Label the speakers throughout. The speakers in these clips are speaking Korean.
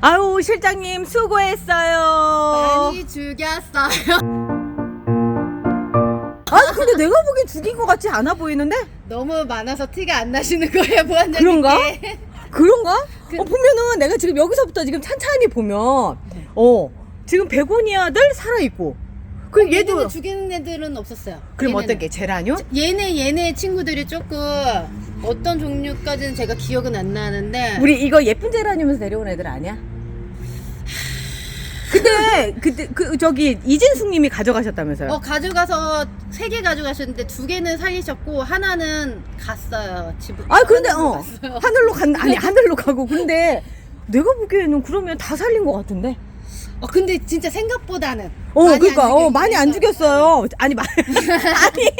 Speaker 1: 아유 실장님 수고했어요.
Speaker 2: 많이 죽였어요.
Speaker 1: 아니 근데 내가 보기엔 죽인 것 같지 않아 보이는데?
Speaker 2: 너무 많아서 티가 안 나시는 거예요, 보안장님.
Speaker 1: 그런가? 그런가? 어 보면은 내가 지금 여기서부터 지금 찬찬히 보면 어 지금 베고니아들 살아 있고 그 얘도
Speaker 2: 얘도 죽이는 애들은 없었어요.
Speaker 1: 그럼
Speaker 2: 얘네는.
Speaker 1: 어떻게 제라늄?
Speaker 2: 얘네 얘네 친구들이 조금 어떤 종류까지는 제가 기억은 안 나는데
Speaker 1: 우리 이거 예쁜 제라늄에서 내려온 애들 아니야? 근데 그때 그 저기 이진숙님이 가져가셨다면서요?
Speaker 2: 어 가져가서 세 개 가져가셨는데 두 개는 살리셨고 하나는 갔어요 집으로.
Speaker 1: 아 근데
Speaker 2: 하늘로
Speaker 1: 어
Speaker 2: 갔어요.
Speaker 1: 하늘로 간 아니 하늘로 가고 근데 내가 보기에는 그러면 다 살린 것 같은데.
Speaker 2: 어 근데 진짜 생각보다는
Speaker 1: 어
Speaker 2: 많이
Speaker 1: 그러니까 안어 많이 안
Speaker 2: 죽였어요.
Speaker 1: 죽였어요. 아니 마- 아니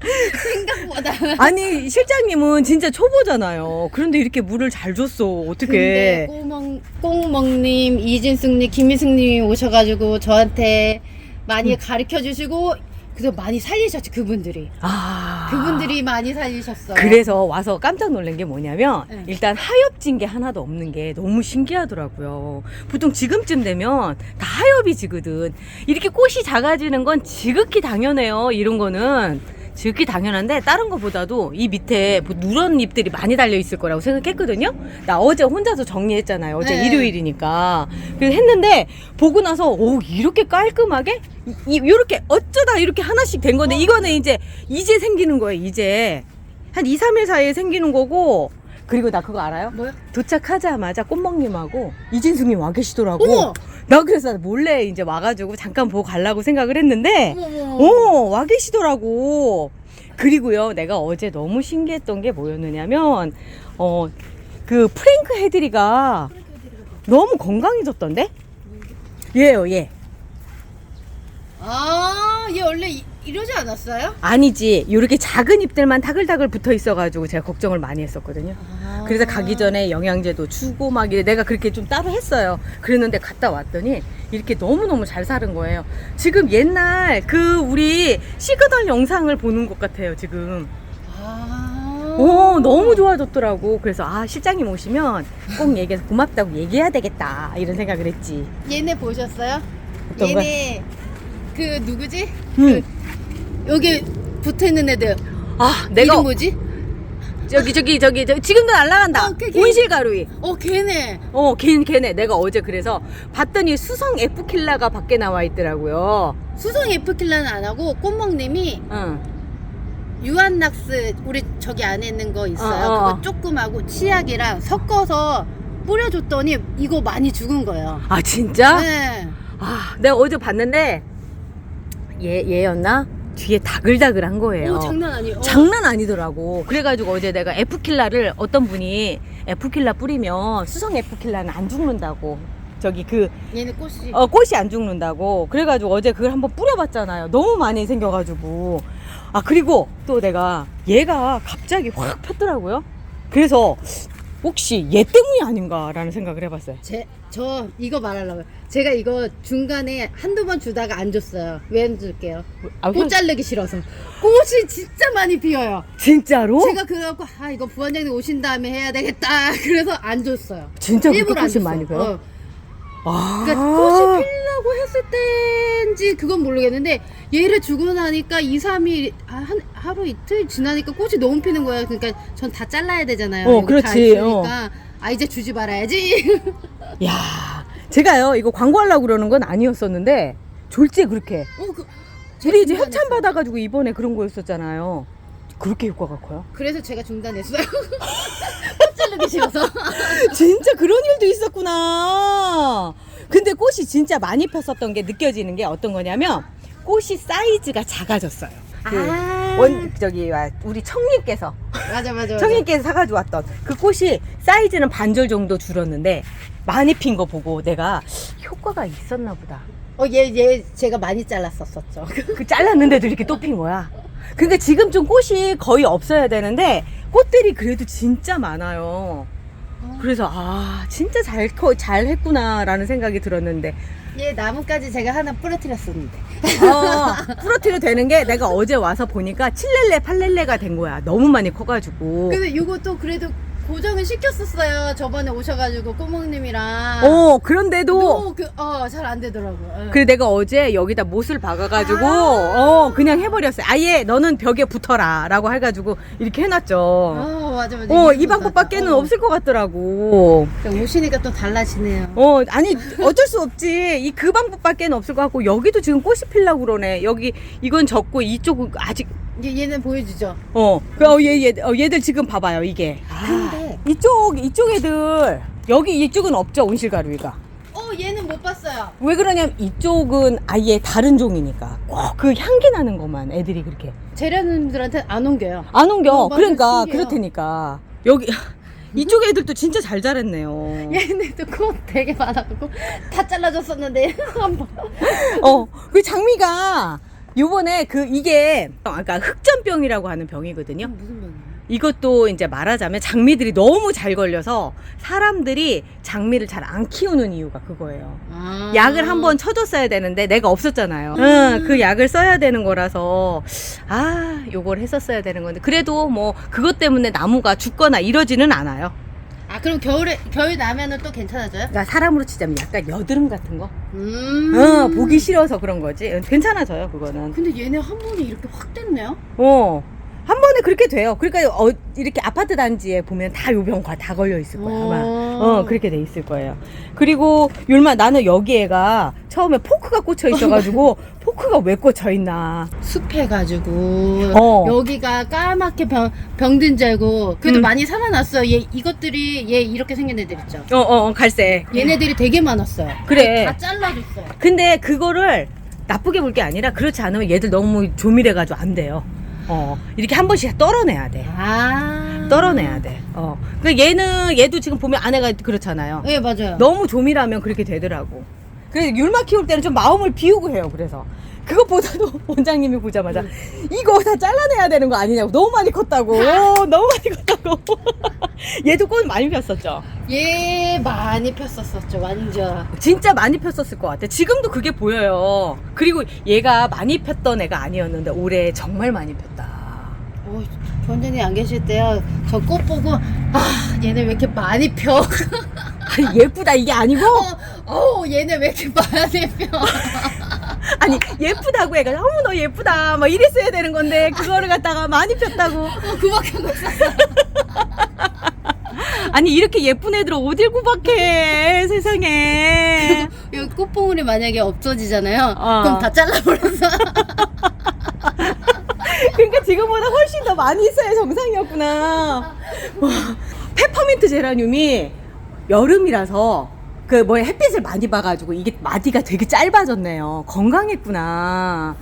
Speaker 2: 생각보다.
Speaker 1: 아니 실장님은 진짜 초보잖아요. 그런데 이렇게 물을 잘 줬어.
Speaker 2: 근데
Speaker 1: 어떻게?
Speaker 2: 꽁멍 꽁멍님, 이진숙님, 김희숙님이 오셔가지고 저한테 많이 가르쳐 주시고 그래서 많이 살리셨죠 그분들이.
Speaker 1: 아
Speaker 2: 그분들이 많이 살리셨어요.
Speaker 1: 그래서 와서 깜짝 놀란 게 뭐냐면
Speaker 2: 네.
Speaker 1: 일단 하엽진 게 하나도 없는 게 너무 신기하더라고요. 보통 지금쯤 되면 다 하엽이 지거든. 이렇게 꽃이 작아지는 건 지극히 당연해요. 이런 거는 지극히 당연한데 다른 것보다도 이 밑에 뭐 누런 잎들이 많이 달려 있을 거라고 생각했거든요. 나 어제 혼자서 정리했잖아요. 어제
Speaker 2: 네.
Speaker 1: 일요일이니까. 그래서 했는데 보고 나서 오 이렇게 깔끔하게 이, 이- 이렇게 어쩌다 이렇게 하나씩 된 건데 이거는 이제 이제 생기는 거예요. 이제 한 2, 3일 사이에 생기는 거고 그리고 나 그거 알아요?
Speaker 2: 뭐요?
Speaker 1: 도착하자마자 꽃먹님하고 이진숙님 와 계시더라고.
Speaker 2: 어머!
Speaker 1: 나 그래서 몰래 이제 와가지고 잠깐 보고 가려고 생각을 했는데
Speaker 2: 어머.
Speaker 1: 어, 와 계시더라고. 그리고요, 내가 어제 너무 신기했던 게 뭐였느냐면, 어, 그 프랭크 헤드리가 너무 건강해졌던데? 얘요, 얘.
Speaker 2: 아, 얘 원래 이, 이러지 않았어요?
Speaker 1: 아니지. 요렇게 작은 잎들만 타글타글 붙어 있어가지고 제가 걱정을 많이 했었거든요.
Speaker 2: 아.
Speaker 1: 그래서 가기 전에 영양제도 주고 막 이래 내가 그렇게 좀 따로 했어요. 그랬는데 갔다 왔더니 이렇게 너무너무 잘 사는 거예요. 지금 옛날 그 우리 시그널 영상을 보는 것 같아요, 지금.
Speaker 2: 아.
Speaker 1: 오, 너무 좋아졌더라고. 그래서 아, 실장님 오시면 꼭 얘기해서 고맙다고 얘기해야 되겠다. 이런 생각을 했지.
Speaker 2: 얘네 보셨어요?
Speaker 1: 어떤 거?
Speaker 2: 얘네 그 누구지?
Speaker 1: 응.
Speaker 2: 그 여기 붙어 있는 애들.
Speaker 1: 아, 내가
Speaker 2: 이름 뭐지?
Speaker 1: 저기 저기 저기 저기 지금도 날라간다.
Speaker 2: 어, 그 걔.
Speaker 1: 온실 가루이.
Speaker 2: 어, 걔네.
Speaker 1: 어, 걔 걔네. 내가 어제 그래서 봤더니 수성 에프킬라가 밖에 나와 있더라고요.
Speaker 2: 수성 에프킬라는 안 하고 꽃먹님이
Speaker 1: 응.
Speaker 2: 유한낙스 우리 저기 안에 있는 거 있어요.
Speaker 1: 어, 어, 어.
Speaker 2: 그거 조금하고 치약이랑 섞어서 뿌려줬더니 이거 많이 죽은 거예요.
Speaker 1: 아, 진짜?
Speaker 2: 네.
Speaker 1: 아, 내가 어제 봤는데 얘 얘였나? 뒤에 다글다글한 거예요.
Speaker 2: 오, 장난 아니에요. 어.
Speaker 1: 장난 아니더라고. 그래가지고 어제 내가 에프킬라를 어떤 분이 에프킬라 뿌리면 수성 에프킬라는 안 죽는다고. 저기 그
Speaker 2: 얘네 꽃이.
Speaker 1: 어, 꽃이 안 죽는다고. 그래가지고 어제 그걸 한번 뿌려봤잖아요. 너무 많이 생겨가지고. 아 그리고 또 내가 얘가 갑자기 확 폈더라고요. 그래서 혹시 얘 때문이 아닌가라는 생각을 해봤어요.
Speaker 2: 제, 저 이거 말하려고요. 제가 이거 중간에 한두 번 주다가 안 줬어요. 왜안 줄게요?
Speaker 1: 아,
Speaker 2: 꽃 자르기 싫어서. 꽃이 진짜 많이 피어요.
Speaker 1: 진짜로?
Speaker 2: 제가 그래갖고 아 이거 부원장님 오신 다음에 해야 되겠다. 그래서 안 줬어요.
Speaker 1: 진짜 그렇게 꽃이. 많이 펴요?
Speaker 2: 어.
Speaker 1: 아.
Speaker 2: 그러니까 꽃이 피려고 했을 때인지 그건 모르겠는데 얘를 주고 나니까 2, 3일 아, 한 하루 이틀 지나니까 꽃이 너무 피는 거예요. 그러니까 전 다 잘라야 되잖아요.
Speaker 1: 어,
Speaker 2: 다
Speaker 1: 그렇지.
Speaker 2: 있으니까 아 이제 주지 말아야지.
Speaker 1: 야, 제가요 이거 광고하려고 그러는 건 아니었었는데 졸지에 그렇게
Speaker 2: 어, 그,
Speaker 1: 우리 이제 협찬. 받아가지고 이번에 그런 거였었잖아요. 그렇게 효과가 커요?
Speaker 2: 그래서 제가 중단했어요. 꽃 자르기 싫어서.
Speaker 1: 진짜 그런 일도 있었구나. 근데 꽃이 진짜 많이 폈었던 게 느껴지는 게 어떤 거냐면 꽃이 사이즈가 작아졌어요. 그
Speaker 2: 아.
Speaker 1: 원 저기 와, 우리 청님께서
Speaker 2: 맞아 맞아. 맞아.
Speaker 1: 청님께서 사가지고 왔던 그 꽃이 사이즈는 반절 정도 줄었는데 많이 핀 거 보고 내가 효과가 있었나 보다.
Speaker 2: 어 얘 얘 제가 많이 잘랐었었죠.
Speaker 1: 그 잘랐는데도 이렇게 또 핀 거야. 그러니까 지금 좀 꽃이 거의 없어야 되는데 꽃들이 그래도 진짜 많아요. 그래서 아 진짜 잘 커, 잘 했구나라는 생각이 들었는데
Speaker 2: 얘 나뭇가지 제가 하나 부러뜨렸었는데.
Speaker 1: 어, 부러뜨려 되는 게 내가 어제 와서 보니까 7렐레 8렐레가 된 거야 너무 많이 커가지고
Speaker 2: 근데 이것도 그래도 고정을 시켰었어요. 저번에 오셔가지고 꼬몽님이랑.
Speaker 1: 어 그런데도
Speaker 2: 그, 어, 잘 안 되더라고요. 예.
Speaker 1: 그래 내가 어제 여기다 못을 박아가지고
Speaker 2: 아.
Speaker 1: 어 그냥 해버렸어요. 아예 너는 벽에 붙어라라고 해가지고 이렇게 해놨죠.
Speaker 2: 어, 맞아, 맞아.
Speaker 1: 어
Speaker 2: 이
Speaker 1: 방법밖에는
Speaker 2: 어.
Speaker 1: 없을 것 같더라고.
Speaker 2: 그러니까 오시니까 또 달라지네요.
Speaker 1: 어 아니 어쩔 수 없지 이 그 방법밖에는 없을 것 같고 여기도 지금 꽃이 필라고 그러네. 여기 이건 적고 이쪽은 아직
Speaker 2: 얘, 얘는 보여주죠.
Speaker 1: 어그얘얘 얘, 어, 얘들 지금 봐봐요 이게. 아,
Speaker 2: 근데
Speaker 1: 이쪽 이쪽 애들 여기 이쪽은 없죠 온실가루이가.
Speaker 2: 어 얘는 못 봤어요.
Speaker 1: 왜 그러냐면 이쪽은 아예 다른 종이니까 꼭 그 향기 나는 것만 애들이 그렇게
Speaker 2: 재련님들한테 안 옮겨요.
Speaker 1: 안 옮겨.
Speaker 2: 어, 맞아,
Speaker 1: 그러니까
Speaker 2: 신기해요.
Speaker 1: 그렇다니까 여기 이쪽 애들도 진짜 잘 자랐네요.
Speaker 2: 얘네도 꽃 되게 많아갖고 다 잘라줬었는데 한 번.
Speaker 1: 어, 그 장미가 요번에 그 이게 아까 흑전병이라고 하는 병이거든요.
Speaker 2: 무슨 병이에요?
Speaker 1: 이것도 이제 말하자면 장미들이 너무 잘 걸려서 사람들이 장미를 잘 안 키우는 이유가 그거예요.
Speaker 2: 아.
Speaker 1: 약을 한번 쳐줬어야 되는데 내가 없었잖아요. 응, 그 약을 써야 되는 거라서 아, 요걸 했었어야 되는 건데 그래도 뭐 그것 때문에 나무가 죽거나 이러지는 않아요.
Speaker 2: 아 그럼 겨울에 겨울 나면은 또 괜찮아져요?
Speaker 1: 그러니까 사람으로 치자면 약간 여드름 같은 거.
Speaker 2: 음.
Speaker 1: 어, 보기 싫어서 그런 거지. 괜찮아져요, 그거는.
Speaker 2: 근데 얘네 한 번에 이렇게 확 됐네요.
Speaker 1: 어. 한 번에 그렇게 돼요. 그러니까 어, 이렇게 아파트 단지에 보면 다 요병과 다 걸려 있을 거야, 아마. 어, 그렇게 돼 있을 거예요. 그리고 율마 나는 여기에가 처음에 포크가 꽂혀 있어가지고 포크가 왜 꽂혀 있나.
Speaker 2: 습해가지고
Speaker 1: 어.
Speaker 2: 여기가 까맣게 병, 병든 줄 알고 그래도
Speaker 1: 음.
Speaker 2: 많이 살아났어요. 얘 이것들이 얘 이렇게 생긴 애들 있죠.
Speaker 1: 어, 어, 어, 갈색.
Speaker 2: 얘네들이 되게 많았어요.
Speaker 1: 그래.
Speaker 2: 다 잘라줬어요.
Speaker 1: 근데 그거를 나쁘게 볼 게 아니라 그렇지 않으면 얘들 너무 조밀해가지고 안 돼요. 어, 이렇게 한 번씩 떨어내야 돼.
Speaker 2: 아.
Speaker 1: 떨어내야 돼. 어. 그러니까 얘는 얘도 지금 보면 아내가 그렇잖아요.
Speaker 2: 네 맞아요.
Speaker 1: 너무 조밀하면 그렇게 되더라고. 그래서 율마 키울 때는 좀 마음을 비우고 해요. 그래서 그것보다도 원장님이 보자마자 이거 다 잘라내야 되는 거 아니냐고 너무 많이 컸다고 어, 너무 많이 컸다고 얘도 꽃 많이 폈었죠
Speaker 2: 얘 많이 폈었었죠 완전.
Speaker 1: 진짜 많이 폈었을 것 같아 지금도 그게 보여요 그리고 얘가 많이 폈던 애가 아니었는데 올해 정말 많이 폈다
Speaker 2: 어, 원장님 안 계실 때요. 저 꽃 보고 아 얘네 왜 이렇게 많이 펴?
Speaker 1: 아니 예쁘다 이게 아니고
Speaker 2: 어, 어 얘네 왜 이렇게 많이 펴?
Speaker 1: 아니 예쁘다고 애가 어머 너 예쁘다 막 이랬어야 되는 건데 그거를 갖다가 많이 폈다고
Speaker 2: 어, 구박하고 있었어.
Speaker 1: 아니 이렇게 예쁜 애들 어딜 구박해 세상에
Speaker 2: 이 꽃봉오리 만약에 없어지잖아요.
Speaker 1: 어.
Speaker 2: 그럼 다 잘라버려서.
Speaker 1: 그러니까 지금보다 훨씬 더 많이 있어야 정상이었구나 와, 페퍼민트 제라늄이 여름이라서 그 뭐야 햇빛을 많이 봐가지고 이게 마디가 되게 짧아졌네요 건강했구나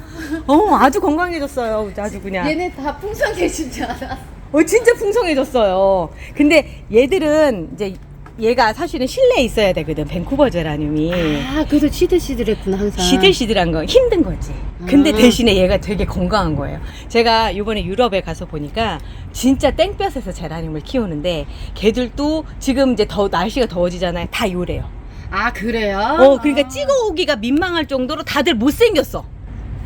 Speaker 1: 어 아주 건강해졌어요 아주 그냥
Speaker 2: 얘네 다 풍성해진 줄 알았어.
Speaker 1: 어 진짜 풍성해졌어요 근데 얘들은 이제 얘가 사실은 실내에 있어야 되거든 밴쿠버 제라늄이
Speaker 2: 아, 그래서 시들시들했구나 항상.
Speaker 1: 시들시들한 거 힘든 거지. 근데
Speaker 2: 아.
Speaker 1: 대신에 얘가 되게 건강한 거예요. 제가 이번에 유럽에 가서 보니까 진짜 땡볕에서 제라늄을 키우는데 걔들도 지금 이제 더 날씨가 더워지잖아요. 다 요래요.
Speaker 2: 아 그래요?
Speaker 1: 어, 그러니까 찍어오기가 민망할 정도로 다들 못생겼어.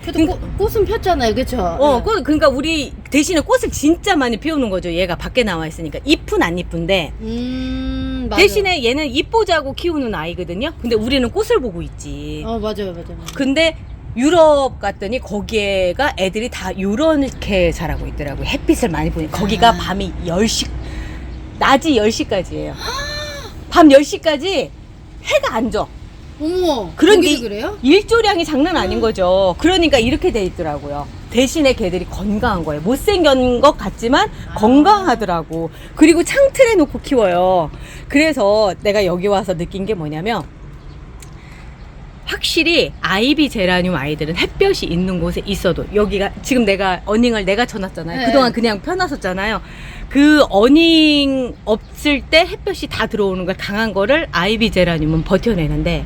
Speaker 2: 그래도 꽃, 꽃은 폈잖아요, 그렇죠?
Speaker 1: 어, 그, 그러니까 우리 대신에 꽃을 진짜 많이 피우는 거죠. 얘가 밖에 나와 있으니까 잎은 안 이쁜데
Speaker 2: 음, 맞아.
Speaker 1: 대신에 얘는 잎 보자고 키우는 아이거든요. 근데 우리는 꽃을 보고 있지.
Speaker 2: 어 맞아요, 맞아요.
Speaker 1: 근데 유럽 갔더니 거기에가 애들이 다 요렇게 자라고 있더라고요. 햇빛을 많이 보니 거기가
Speaker 2: 아.
Speaker 1: 밤이 10시 낮이 10시까지예요. 밤 10시까지 해가 안 져.
Speaker 2: 어머,
Speaker 1: 그런 게
Speaker 2: 그래요?
Speaker 1: 일조량이 장난 아닌 거죠. 그러니까 이렇게 돼 있더라고요. 대신에 걔들이 건강한 거예요. 못생긴 것 같지만
Speaker 2: 아.
Speaker 1: 건강하더라고. 그리고 창틀에 놓고 키워요. 그래서 내가 여기 와서 느낀 게 뭐냐면 확실히 아이비 제라늄 아이들은 햇볕이 있는 곳에 있어도 여기가 지금 내가 어닝을 내가 쳐놨잖아요.
Speaker 2: 네.
Speaker 1: 그동안 그냥 펴놨었잖아요. 그 어닝 없을 때 햇볕이 다 들어오는 걸 강한 거를 아이비 제라늄은 버텨내는데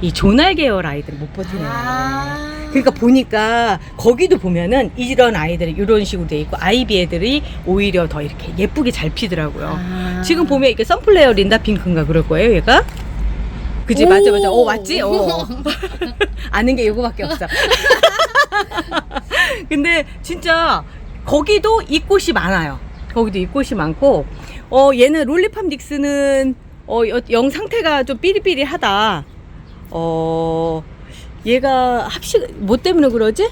Speaker 1: 이 조날 계열 아이들은 못 버텨내는 거예요.
Speaker 2: 아.
Speaker 1: 그러니까 보니까 거기도 보면은 이런 아이들이 이런 식으로 돼 있고 아이비 애들이 오히려 더 이렇게 예쁘게 잘 피더라고요.
Speaker 2: 아.
Speaker 1: 지금 보면 이게 선플레어 린다 핑크인가 그럴 거예요, 얘가. 그지
Speaker 2: 오.
Speaker 1: 맞아 맞아. 어 맞지? 어. 아는 게 요거밖에 없어. 근데 진짜 거기도 이 꽃이 많아요. 거기도 이 꽃이 많고 어 얘는 롤리팜 닉스는 어 여- 영 상태가 좀 삐리삐리하다. 어 얘가 합식 뭐 때문에 그러지?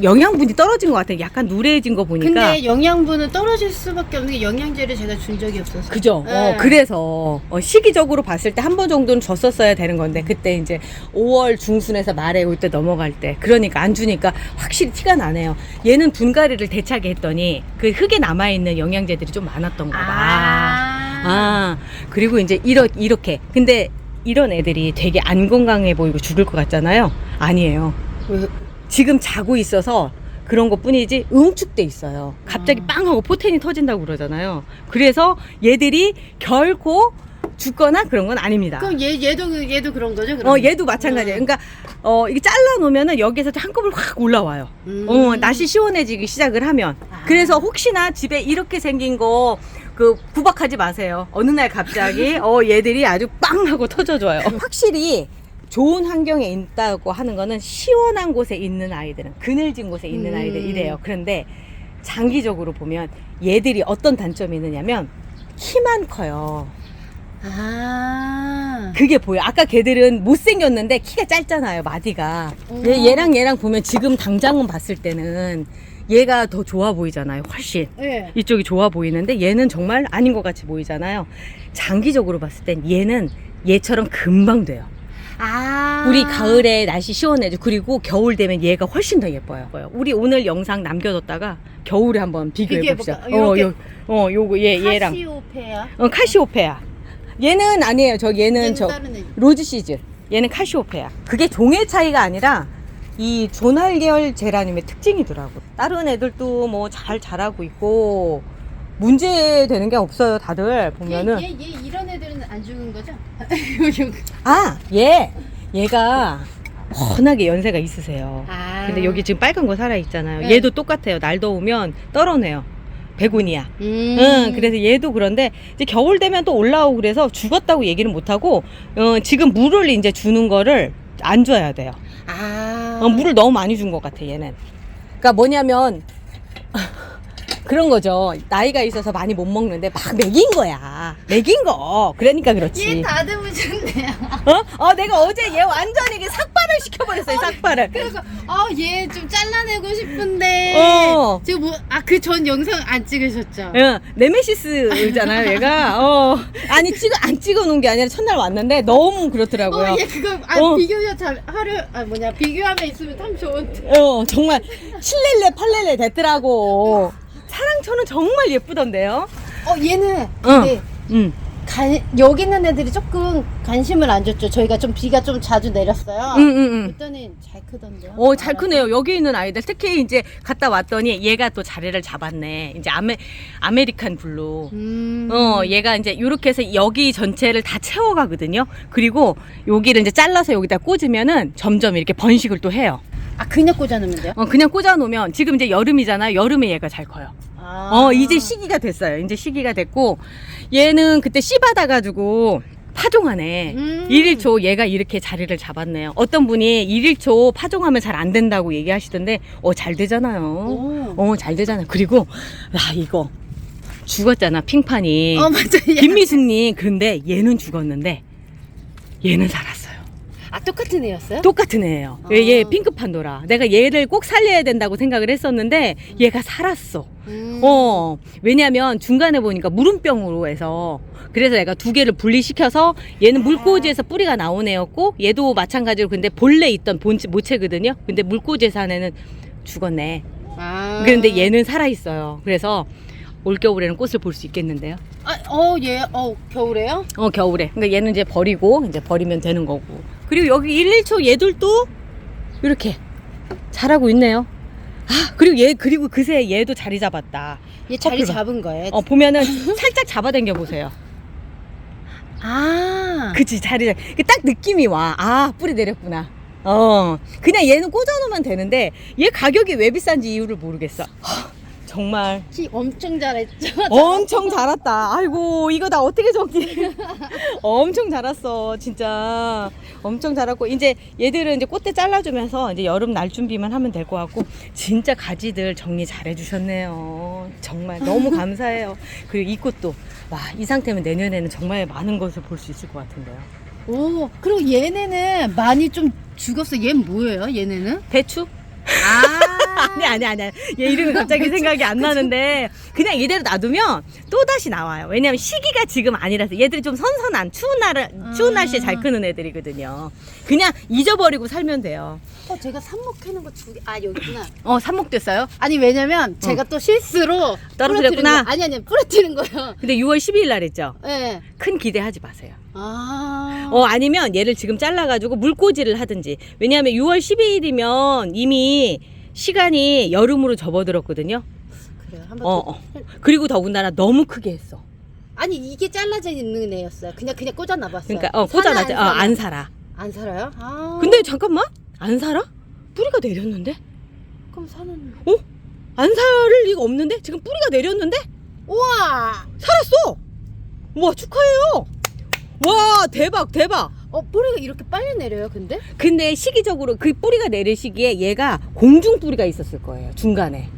Speaker 1: 어, 영양분이 떨어진 것 같아. 약간 누래진 거 보니까.
Speaker 2: 근데 영양분은 떨어질 수밖에 없는 게 영양제를 제가 준 적이 없어서.
Speaker 1: 그죠?
Speaker 2: 네.
Speaker 1: 어, 그래서 어, 시기적으로 봤을 때 한 번 정도는 줬었어야 되는 건데 그때 이제 5월 중순에서 말에 올 때 넘어갈 때 그러니까 안 주니까 확실히 티가 나네요. 얘는 분갈이를 대차게 했더니 그 흙에 남아 있는 영양제들이 좀 많았던 거다.
Speaker 2: 아.
Speaker 1: 아, 그리고 이제 이러, 이렇게. 근데 이런 애들이 되게 안 건강해 보이고 죽을 것 같잖아요. 아니에요.
Speaker 2: 왜?
Speaker 1: 지금 자고 있어서 그런 것 뿐이지 응축돼 있어요. 갑자기
Speaker 2: 아.
Speaker 1: 빵 하고 포텐이 터진다고 그러잖아요. 그래서 얘들이 결코 죽거나 그런 건 아닙니다.
Speaker 2: 그럼 얘 얘도 얘도 그런 거죠? 그럼?
Speaker 1: 어, 얘도 마찬가지예요. 그러니까, 어, 이게 잘라 놓으면은 여기에서 한꺼번에 확 올라와요.
Speaker 2: 음.
Speaker 1: 어, 날씨 시원해지기 시작을 하면.
Speaker 2: 아.
Speaker 1: 그래서 혹시나 집에 이렇게 생긴 거, 그, 구박하지 마세요. 어느 날 갑자기, 어, 얘들이 아주 빵 하고 터져줘요. 확실히 좋은 환경에 있다고 하는 거는 시원한 곳에 있는 아이들은, 그늘진 곳에 있는
Speaker 2: 음.
Speaker 1: 아이들 이래요. 그런데 장기적으로 보면 얘들이 어떤 단점이 있느냐면, 키만 커요.
Speaker 2: 아.
Speaker 1: 그게 보여. 아까 걔들은 못생겼는데 키가 짧잖아요, 마디가.
Speaker 2: 어.
Speaker 1: 얘, 얘랑 얘랑 보면 지금 당장은 봤을 때는 얘가 더 좋아 보이잖아요, 훨씬.
Speaker 2: 예.
Speaker 1: 이쪽이 좋아 보이는데 얘는 정말 아닌 것 같이 보이잖아요. 장기적으로 봤을 땐 얘는 얘처럼 금방 돼요.
Speaker 2: 아.
Speaker 1: 우리 가을에 날씨 시원해져. 그리고 겨울 되면 얘가 훨씬 더 예뻐요. 우리 오늘 영상 남겨뒀다가 겨울에 한번 비교해 봅시다.
Speaker 2: 비교해볼까?
Speaker 1: 어,
Speaker 2: 이렇게
Speaker 1: 요, 어, 요거 얘 얘랑
Speaker 2: 카시오페아.
Speaker 1: 어, 카시오페아. 얘는 아니에요. 저 얘는
Speaker 2: 얘는
Speaker 1: 저
Speaker 2: 다른 애.
Speaker 1: 로즈 시즈. 얘는 카시오페아. 그게 종의 차이가 아니라 이 조날계열 제라늄의 특징이더라고. 다른 애들도 뭐 잘 자라고 있고 문제 되는 게 없어요. 다들 보면은
Speaker 2: 얘, 얘, 얘 이런 애들은 안 죽은 거죠?
Speaker 1: 아, 얘 얘가 워낙에 연세가 있으세요.
Speaker 2: 아.
Speaker 1: 근데 여기 지금 빨간 거 살아 있잖아요.
Speaker 2: 네.
Speaker 1: 얘도 똑같아요. 날 더우면 떨어내요. 백운이야.
Speaker 2: 음.
Speaker 1: 응, 그래서 얘도 그런데 이제 겨울 되면 또 올라오고 그래서 죽었다고 얘기는 못 하고 어, 지금 물을 이제 주는 거를 안 줘야 돼요.
Speaker 2: 아.
Speaker 1: 어, 물을 너무 많이 준 것 같아 얘는. 그러니까 뭐냐면 그런 거죠. 나이가 있어서 많이 못 먹는데 막 먹인 거야. 먹인 거. 그러니까
Speaker 2: 얘
Speaker 1: 그렇지.
Speaker 2: 다듬으셨네요.
Speaker 1: 어? 어, 내가 어제 얘 완전히 이게 삭발을 시켜버렸어요. 삭발을.
Speaker 2: 그래서 아얘 좀 잘라내고 싶은데
Speaker 1: 어.
Speaker 2: 지금 뭐 아 그 전 영상 안 찍으셨죠?
Speaker 1: 응, 네메시스잖아요, 얘가. 어. 아니, 찍어, 안 찍어 놓은 게 아니라 첫날 왔는데 너무 그렇더라고요.
Speaker 2: 어, 얘 그거 아
Speaker 1: 어.
Speaker 2: 비교가 잘 하려 아 뭐냐 비교하면 있으면 참 좋은데.
Speaker 1: 어, 정말 7렐레, 8렐레 됐더라고. 사랑초는 정말 예쁘던데요?
Speaker 2: 어 얘는 근데
Speaker 1: 응.
Speaker 2: 간, 여기 있는 애들이 조금 관심을 안 줬죠. 저희가 좀 비가 좀 자주 내렸어요.
Speaker 1: 응, 응, 응.
Speaker 2: 그랬더니 잘 크던데요.
Speaker 1: 어, 잘 크네요. 여기 있는 아이들. 특히 이제 갔다 왔더니 얘가 또 자리를 잡았네. 이제 아메, 아메리칸 블루.
Speaker 2: 음.
Speaker 1: 어, 얘가 이제 이렇게 해서 여기 전체를 다 채워 가거든요. 그리고 여기를 이제 잘라서 여기다 꽂으면은 점점 이렇게 번식을 또 해요.
Speaker 2: 아 그냥 꽂아 놓으면 돼요?
Speaker 1: 어, 그냥 꽂아 놓으면 지금 이제 여름이잖아요. 여름에 얘가 잘 커요.
Speaker 2: 아.
Speaker 1: 어, 이제 시기가 됐어요. 이제 시기가 됐고, 얘는 그때 씨 받아 가지고 파종하네.
Speaker 2: 음.
Speaker 1: 일일초 얘가 이렇게 자리를 잡았네요. 어떤 분이 일일초 파종하면 잘 안 된다고 얘기하시던데, 어, 잘 되잖아요.
Speaker 2: 오.
Speaker 1: 어, 잘 되잖아요. 그리고, 아, 이거. 죽었잖아, 핑판이.
Speaker 2: 어 맞아. 얘.
Speaker 1: 김미숙님, 그런데 얘는 죽었는데, 얘는 살았어요.
Speaker 2: 아 똑같은 애였어요?
Speaker 1: 똑같은 애예요.
Speaker 2: 아.
Speaker 1: 얘, 얘 핑크 판도라. 내가 얘를 꼭 살려야 된다고 생각을 했었는데, 얘가 살았어.
Speaker 2: 음.
Speaker 1: 어, 왜냐면 중간에 보니까 물음병으로 해서 그래서 내가 두 개를 분리시켜서 얘는 물꽂이에서 뿌리가 나온 애였고 얘도 마찬가지로 근데 본래 있던 본 모체거든요. 근데 물꽂이에서 한 애는 죽었네.
Speaker 2: 아.
Speaker 1: 그런데 얘는 살아 있어요. 그래서 올 겨울에는 꽃을 볼 수 있겠는데요.
Speaker 2: 아, 어, 얘, 어, 겨울에요?
Speaker 1: 어, 겨울에. 그러니까 얘는 이제 버리고 이제 버리면 되는 거고. 그리고 여기 1, 1초 얘들도 이렇게 잘하고 있네요. 아, 그리고 얘 그리고 그새 얘도 자리 잡았다.
Speaker 2: 얘 자리
Speaker 1: 커플 봐.
Speaker 2: 잡은 거예요?
Speaker 1: 어, 보면은 살짝 잡아당겨 보세요.
Speaker 2: 아.
Speaker 1: 그치 자리 잡- 그딱 느낌이 와. 아 뿌리 내렸구나. 어 그냥 얘는 꽂아놓으면 되는데 얘 가격이 왜 비싼지 이유를 모르겠어. 하, 정말
Speaker 2: 키 엄청 잘했죠?
Speaker 1: 엄청 자랐다. 아이고 이거 다 어떻게 정지? 엄청 자랐어 진짜 엄청 자랐고 이제 얘들은 이제 꽃대 잘라주면서 이제 여름 날 준비만 하면 될 것 같고 진짜 가지들 정리 잘 해주셨네요. 정말 너무 감사해요. 그리고 이 꽃도 와, 이 상태면 내년에는 정말 많은 것을 볼 수 있을 것 같은데요.
Speaker 2: 오, 그리고 얘네는 많이 좀 죽었어. 얘는 뭐예요? 얘네는?
Speaker 1: 배추?
Speaker 2: 아,
Speaker 1: 아니, 아니, 아니. 얘 이름이 갑자기 생각이 안 나는데, 그냥 이대로 놔두면 또 다시 나와요. 왜냐면 시기가 지금 아니라서 얘들이 좀 선선한 추운 날, 추운
Speaker 2: 아.
Speaker 1: 날씨에 잘 크는 애들이거든요. 그냥 잊어버리고 살면 돼요.
Speaker 2: 어, 제가 삽목 해놓은 거 두 개. 아, 여기구나.
Speaker 1: 어, 삽목됐어요?
Speaker 2: 아니, 왜냐면 제가 또 실수로
Speaker 1: 떨어뜨렸구나.
Speaker 2: 부러뜨린 거- 아니, 아니, 부러뜨린 거예요.
Speaker 1: 근데 6월 12일 날 했죠?
Speaker 2: 예. 네.
Speaker 1: 큰 기대하지 마세요.
Speaker 2: 아.
Speaker 1: 어, 아니면 얘를 지금 잘라가지고 물꽂이를 하든지. 왜냐하면 6월 12일이면 이미 시간이 여름으로 접어들었거든요.
Speaker 2: 그래요. 한번
Speaker 1: 어,
Speaker 2: 더.
Speaker 1: 어. 그리고 더군다나 너무 크게 했어.
Speaker 2: 아니, 이게 잘라져 있는 애였어요. 그냥, 그냥 꽂아놔 봤어요.
Speaker 1: 그러니까, 어,
Speaker 2: 사나,
Speaker 1: 꽂아놨자, 어,
Speaker 2: 사나?
Speaker 1: 안 살아.
Speaker 2: 안 살아요? 아.
Speaker 1: 근데 잠깐만. 안 살아? 뿌리가 내렸는데?
Speaker 2: 그럼 사는.
Speaker 1: 안 살을 리가 없는데? 지금 뿌리가 내렸는데?
Speaker 2: 우와!
Speaker 1: 살았어! 와, 축하해요! 와, 대박, 대박!
Speaker 2: 어, 뿌리가 이렇게 빨리 내려요, 근데?
Speaker 1: 근데 시기적으로 그 뿌리가 내릴 시기에 얘가 공중 뿌리가 있었을 거예요, 중간에.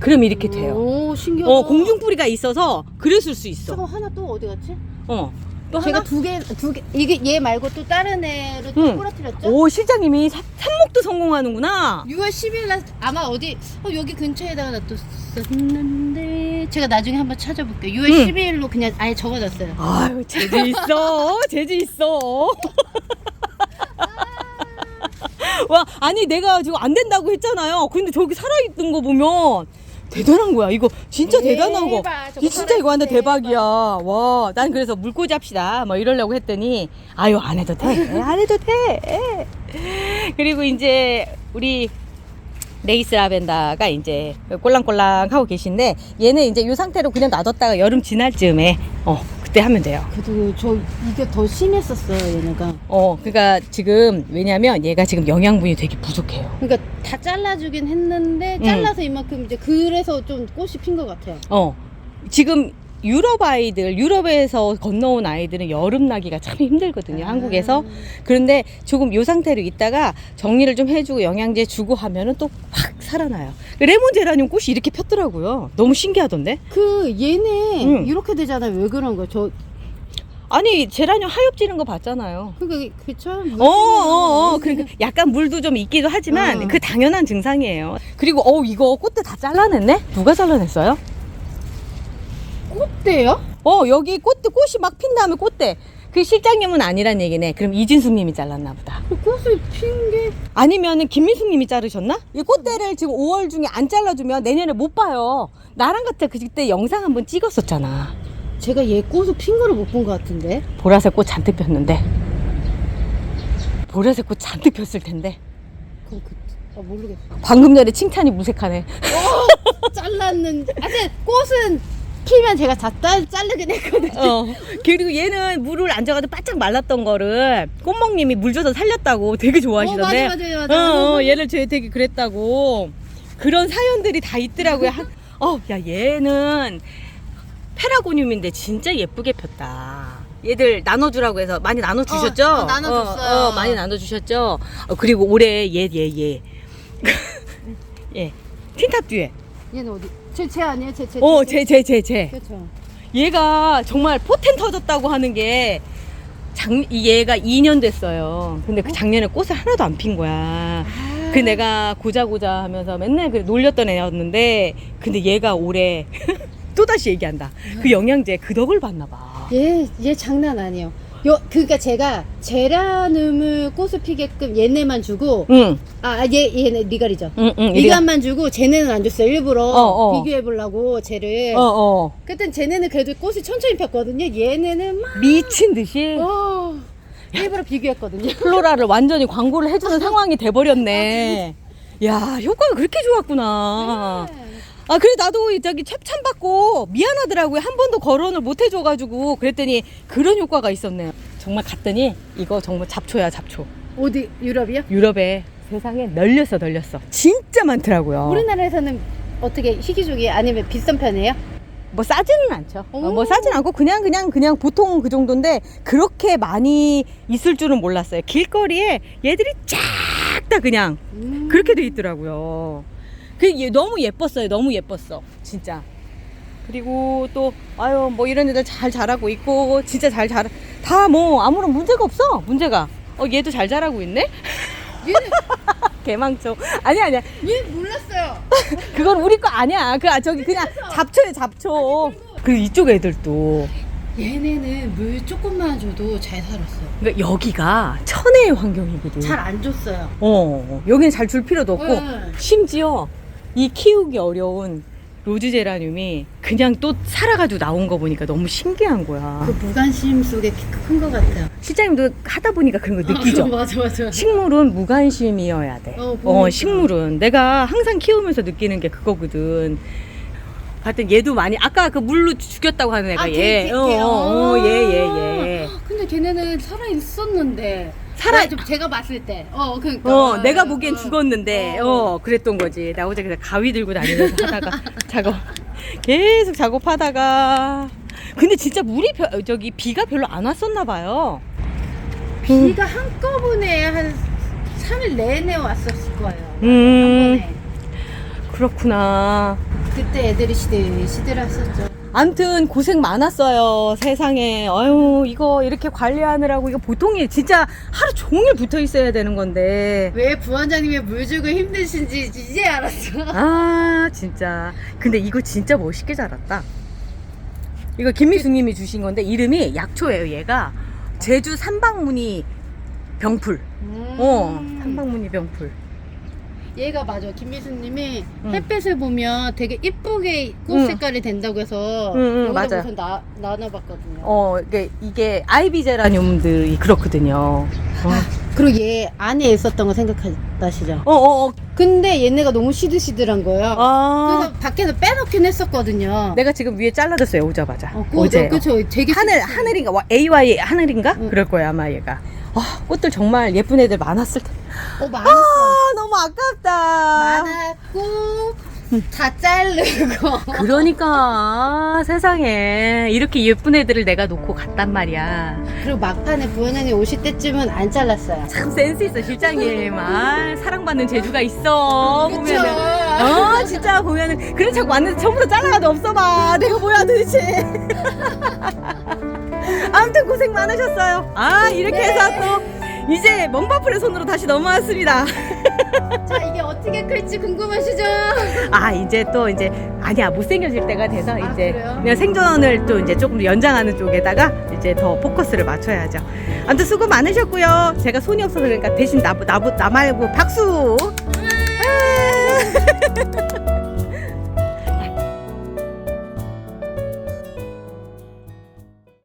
Speaker 1: 그럼 이렇게 돼요.
Speaker 2: 오, 신기하다.
Speaker 1: 어, 공중 뿌리가 있어서 그랬을 수 있어.
Speaker 2: 저거 하나 또 어디 갔지?
Speaker 1: 어. 또
Speaker 2: 제가
Speaker 1: 하나?
Speaker 2: 두 개, 두 개, 이게 얘 말고 또 다른 애를 또
Speaker 1: 응.
Speaker 2: 부러뜨렸죠?
Speaker 1: 오, 실장님이 삽- 삽목도 성공하는구나.
Speaker 2: 6월 10일 날 아마 어디, 어, 여기 근처에다가 놔뒀었는데, 제가 나중에 한번 찾아볼게요. 6월
Speaker 1: 응.
Speaker 2: 12일로 그냥 아예 적어놨어요.
Speaker 1: 아유, 재주 있어. 재주 있어. 와, 아니, 내가 지금 안 된다고 했잖아요. 근데 저기 살아있는 거 보면 대단한 거야. 이거 진짜 대단한 거.
Speaker 2: 대박, 저거
Speaker 1: 이 진짜 이거 완전
Speaker 2: 살아있네.
Speaker 1: 대박이야. 와, 난 그래서 물꽂이 합시다. 뭐 이러려고 했더니, 아유, 안 해도 돼. 안 해도 돼. 그리고 이제 우리 레이스 라벤더가 이제 꼴랑꼴랑 하고 계신데, 얘는 이제 이 상태로 그냥 놔뒀다가 여름 지날 즈음에, 어, 그때 하면 돼요.
Speaker 2: 그래도 저, 이게 더 심했었어요, 얘네가.
Speaker 1: 어, 그러니까 지금 왜냐면 얘가 지금 영양분이 되게 부족해요.
Speaker 2: 그러니까 다 잘라주긴 했는데,
Speaker 1: 응.
Speaker 2: 잘라서 이만큼 이제 그래서 좀 꽃이 핀 것 같아요.
Speaker 1: 어, 지금 유럽 아이들, 유럽에서 건너온 아이들은 여름 나기가 참 힘들거든요, 한국에서. 그런데 조금 요 상태로 있다가 정리를 좀 해주고 영양제 주고 하면은 또 확 살아나요. 레몬 제라늄 꽃이 이렇게 폈더라고요. 너무 신기하던데?
Speaker 2: 그, 얘네,
Speaker 1: 응.
Speaker 2: 이렇게 되잖아요. 왜 그런 거야? 저,
Speaker 1: 아니, 제라늄 하엽 지는 거 봤잖아요.
Speaker 2: 그니까, 그쵸?
Speaker 1: 어, 어, 어. 그러니까 약간 물도 좀 있기도 하지만
Speaker 2: 어.
Speaker 1: 그 당연한 증상이에요. 그리고 어 이거 꽃대 다 잘라냈네? 누가 잘라냈어요?
Speaker 2: 꽃대요?
Speaker 1: 어 여기 꽃대 꽃이 막 핀 다음에 꽃대. 그 실장님은 아니란 얘기네. 그럼 이진숙님이 잘랐나 보다.
Speaker 2: 그 꽃을 핀 게.
Speaker 1: 아니면은 김민숙님이 자르셨나? 이 꽃대를 지금 5월 중에 안 잘라주면 내년에 못 봐요. 나랑 같아 그때 영상 한번 찍었었잖아.
Speaker 2: 제가 얘 꽃을 핀 거를 못 본 것 같은데.
Speaker 1: 보라색 꽃 잔뜩 폈는데. 보라색 꽃 잔뜩 폈을 텐데.
Speaker 2: 그럼 그, 아, 모르겠어.
Speaker 1: 방금 전에 칭찬이 무색하네.
Speaker 2: 잘랐는데. 하여튼 꽃은 피면 제가 다 딸, 자르긴 했거든요.
Speaker 1: 어. 그리고 얘는 물을 안 줘가지고 바짝 말랐던 거를 꽃먹님이 물 줘서 살렸다고 되게 좋아하시던데.
Speaker 2: 어, 맞아, 맞아,
Speaker 1: 어,
Speaker 2: 맞아.
Speaker 1: 어, 얘를 제 되게 그랬다고. 그런 사연들이 다 있더라고요. 한- 어, 야, 얘는 페라고늄인데 진짜 예쁘게 폈다. 얘들 나눠주라고 해서 많이 나눠주셨죠?
Speaker 2: 어, 어, 나눠줬어요.
Speaker 1: 어, 어, 많이 나눠주셨죠? 어, 그리고 올해 얘, 얘, 얘. 예. 틴탑 뒤에.
Speaker 2: 얘는 어디? 제, 제 아니에요? 제, 제.
Speaker 1: 어, 제, 제, 제, 제.
Speaker 2: 그렇죠.
Speaker 1: 얘가 정말 포텐 터졌다고 하는 게 작, 이 얘가 2년 됐어요. 근데 그 작년에 꽃을 하나도 안 핀 거야. 그 내가 고자고자 하면서 맨날 그 놀렸던 애였는데 근데 얘가 올해 또다시 얘기한다. 그 영양제 그 덕을 봤나 봐.
Speaker 2: 얘, 얘 장난 아니에요. 요, 그니까 제가 제라늄을 꽃을 피게끔 얘네만 주고,
Speaker 1: 응,
Speaker 2: 아, 얘, 얘네 리갈이죠.
Speaker 1: 응, 응.
Speaker 2: 리갈만 주고, 쟤네는 안 줬어요. 일부러
Speaker 1: 어, 어.
Speaker 2: 비교해 보려고, 쟤를.
Speaker 1: 어, 어.
Speaker 2: 그땐 쟤네는 그래도 꽃이 천천히 폈거든요. 얘네는 막,
Speaker 1: 미친 듯이
Speaker 2: 어, 일부러 비교했거든요.
Speaker 1: 플로라를 완전히 광고를 해주는 상황이 돼버렸네. 야, 효과가 그렇게 좋았구나. 아, 그래, 나도 저기 협찬 받고 미안하더라고요. 한 번도 거론을 못 해줘가지고. 그랬더니 그런 효과가 있었네요. 정말 갔더니 이거 정말 잡초야, 잡초.
Speaker 2: 어디, 유럽이요?
Speaker 1: 유럽에 세상에 널렸어, 널렸어. 진짜 많더라고요.
Speaker 2: 우리나라에서는 어떻게 희귀종이 아니면 비싼 편이에요?
Speaker 1: 뭐 싸지는 않죠. 어, 뭐
Speaker 2: 오.
Speaker 1: 싸진 않고 그냥, 그냥, 그냥 보통 그 정도인데 그렇게 많이 있을 줄은 몰랐어요. 길거리에 얘들이 쫙 다 그냥
Speaker 2: 음.
Speaker 1: 그렇게 돼 있더라고요. 그 얘- 너무 예뻤어요. 너무 예뻤어. 진짜. 그리고 또 아유 뭐 이런 애들 잘 자라고 있고 진짜 잘 자라 다 뭐 아무런 문제가 없어 문제가 어 얘도 잘 자라고 있네
Speaker 2: 얘는
Speaker 1: 개망초 아니 아니야
Speaker 2: 얘 몰랐어요.
Speaker 1: 그건 우리 거 아니야 그 아, 저기 그냥 잡초에 잡초 그리고 이쪽 애들도
Speaker 2: 얘네는 물 조금만 줘도 잘 살았어.
Speaker 1: 그러니까 여기가 천혜의 환경이거든
Speaker 2: 잘 안 줬어요.
Speaker 1: 어 여기는 잘 줄 필요도 없고
Speaker 2: 응.
Speaker 1: 심지어 이 키우기 어려운 로즈 제라늄이 그냥 또 살아가지고 나온 거 보니까 너무 신기한 거야.
Speaker 2: 그 무관심 속에 큰 것 같아요.
Speaker 1: 실장님도 하다 보니까 그런 거 느끼죠?
Speaker 2: 아, 맞아 맞아.
Speaker 1: 식물은 무관심이어야 돼.
Speaker 2: 어,
Speaker 1: 어,
Speaker 2: 보니까.
Speaker 1: 식물은 내가 항상 키우면서 느끼는 게 그거거든. 하여튼 얘도 많이 아까 그 물로 죽였다고 하는 애가
Speaker 2: 아,
Speaker 1: 얘.
Speaker 2: 걔, 걔,
Speaker 1: 어,
Speaker 2: 걔.
Speaker 1: 어,
Speaker 2: 아.
Speaker 1: 얘, 얘, 얘.
Speaker 2: 근데 걔네는 살아 있었는데.
Speaker 1: 살아-
Speaker 2: 좀 제가 봤을 때. 어 그러니까.
Speaker 1: 어, 내가 보기엔 죽었는데,
Speaker 2: 어.
Speaker 1: 어, 그랬던 거지. 나 어제 그냥 가위 들고 다니면서 하다가, 작업, 계속 작업하다가. 근데 진짜 물이, 별- 저기, 비가 별로 안 왔었나 봐요.
Speaker 2: 비가 한꺼번에 한 3일 내내 왔었을 거예요.
Speaker 1: 음.
Speaker 2: 한 번에.
Speaker 1: 그렇구나.
Speaker 2: 그때 애들이 시들 시들했었죠.
Speaker 1: 암튼 고생 많았어요 세상에. 아유 이거 이렇게 관리하느라고 이거 보통이 진짜 하루 종일 붙어 있어야 되는 건데.
Speaker 2: 왜 부원장님이 물 주고 힘드신지 이제 알았어.
Speaker 1: 아 진짜. 근데 이거 진짜 멋있게 자랐다. 이거 김미숙님이 주신 건데 이름이 약초예요 얘가. 제주 삼방무늬 병풀. 어
Speaker 2: 음.
Speaker 1: 삼방무늬 병풀
Speaker 2: 얘가 맞아. 김미수님이
Speaker 1: 응.
Speaker 2: 햇빛을 보면 되게 이쁘게 꽃
Speaker 1: 응.
Speaker 2: 색깔이 된다고 해서
Speaker 1: 응, 응,
Speaker 2: 여기다
Speaker 1: 맞아.
Speaker 2: 우선 나, 나눠봤거든요.
Speaker 1: 어 이게 이게 아이비 제라늄들이 그렇거든요 어.
Speaker 2: 그리고 얘 안에 있었던 거 생각하시죠?
Speaker 1: 어, 어, 어.
Speaker 2: 근데 얘네가 너무 시들시들한 거예요.
Speaker 1: 아.
Speaker 2: 그래서 밖에서 빼놓긴 했었거든요.
Speaker 1: 내가 지금 위에 잘라줬어요 오자마자
Speaker 2: 어, 그,
Speaker 1: 어제
Speaker 2: 그쵸. 되게
Speaker 1: 하늘
Speaker 2: 시들시들.
Speaker 1: 하늘인가 와, AY 하늘인가
Speaker 2: 응.
Speaker 1: 그럴 거야 아마 얘가 아 꽃들 정말 예쁜 애들 많았을 텐데
Speaker 2: 어, 많았어.
Speaker 1: 아 너무 아깝다.
Speaker 2: 많았고 다 자르고.
Speaker 1: 그러니까 세상에. 이렇게 예쁜 애들을 내가 놓고 갔단 말이야.
Speaker 2: 그리고 막판에 부원장님 오실 때쯤은 안 잘랐어요.
Speaker 1: 참 센스 있어 실장님. 아 사랑받는 재주가 있어? 보면은. 어 진짜 보면은. 그래 자꾸 왔는데 처음부터 잘라가도 없어 봐. 내가 뭐야 도대체. 아무튼 고생 많으셨어요. 아 이렇게
Speaker 2: 네.
Speaker 1: 해서 또 이제 멍바풀의 손으로 다시 넘어왔습니다
Speaker 2: 자, 이게 어떻게 클지 궁금하시죠?
Speaker 1: 아 이제 또 이제 아니야 못생겨질 때가 돼서
Speaker 2: 아,
Speaker 1: 이제
Speaker 2: 그래요?
Speaker 1: 그냥 생존을 또 이제 조금 연장하는 쪽에다가 이제 더 포커스를 맞춰야죠 아무튼 수고 많으셨고요 제가 손이 없어서 그러니까 대신 나, 나, 나 말고 박수 아.